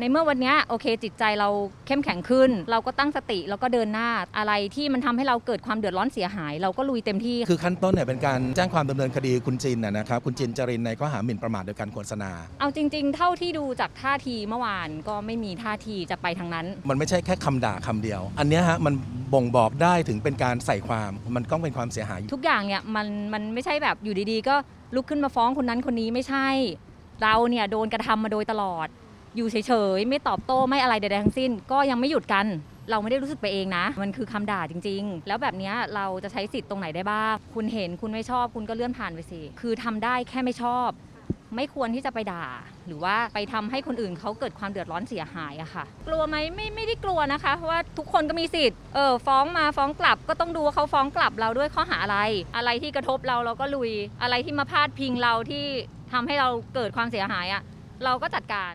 ในเมื่อวันเนี้ยโอเคจิตใจเราเข้มแข็งขึ้น เราก็ตั้งสติแล้วก็เดินหน้าอะไรที่มันทำให้เราเกิดความเดือดร้อนเสียหาย เราก็ลุยเต็มที่คือขั้นต้นเนี่ยเป็นการแจ้งความดำเนินคดีคุณจินนะนะครับคุณจินจรินในข้อหาหมิ่นประมาทโดยการโฆษณา เอาจริง ๆ เท่าที่ดูจากท่าทีเมื่อวานก็ไม่มีท่าทีจะไปทางนั้น มันไม่ใช่แค่คำด่าคำเดียว อันเนี้ยฮะมันบ่งบอกได้ถึงเป็นการใส่ความมันต้องเป็นความเสียหาย ทุกอย่างเนี่ยมันมันไม่ใช่แบบอยู่ดีๆ ก็ลุกขึ้นมาฟ้องคนนั้นคนนี้ไม่ใช่ เราเนี่ยโดนกระทำมาโดยตลอด อยู่เฉยๆ ไม่ตอบโต้ไม่อะไรใดๆทั้งสิ้น ก็ยังไม่หยุดกัน เราไม่ได้รู้สึกไปเองนะ มันคือคำด่าจริง ๆ แล้วแบบนี้เราจะใช้สิทธิ์ตรงไหนได้บ้าง คุณเห็นคุณไม่ชอบ คุณก็เลื่อนผ่านไปสิ คือทำได้แค่ไม่ชอบ ไม่ควรที่จะไปด่า หรือว่าไปทำให้คนอื่นเขาเกิดความเดือดร้อนเสียหายอะค่ะ กลัวไหมไม่ไม่ได้กลัวนะคะ เพราะว่าทุกคนก็มีสิทธิ์ เออฟ้องมาฟ้องกลับ ก็ต้องดูว่าเขาฟ้องกลับเราด้วยข้อหาอะไร อะไรที่กระทบเราเราก็ลุย อะไรที่มาพาดพิงเราที่ทำให้เราเกิดความเสียหายอะเราก็จัดการ